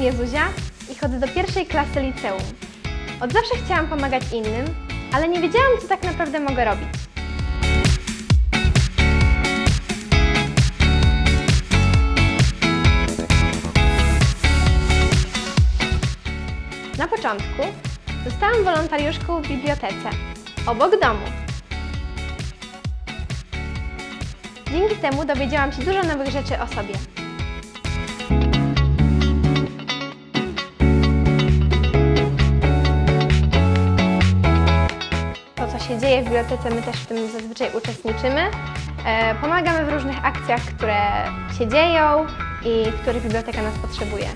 imię Zuzia i chodzę do pierwszej klasy liceum. Od zawsze chciałam pomagać innym, ale nie wiedziałam, co tak naprawdę mogę robić. Na początku zostałam wolontariuszką w bibliotece, obok domu. Dzięki temu dowiedziałam się dużo nowych rzeczy o sobie. Dzieje w bibliotece, my też w tym zazwyczaj uczestniczymy. E, Pomagamy w różnych akcjach, które się dzieją i których biblioteka nas potrzebuje.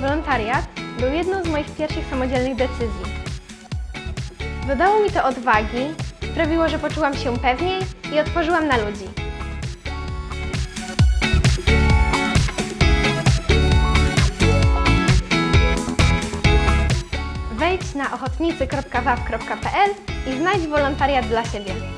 Wolontariat był jedną z moich pierwszych samodzielnych decyzji. Dodało mi to odwagi, sprawiło, że poczułam się pewniej i otworzyłam na ludzi. Wejdź na ochotnicy.waw.pl i znajdź wolontariat dla siebie.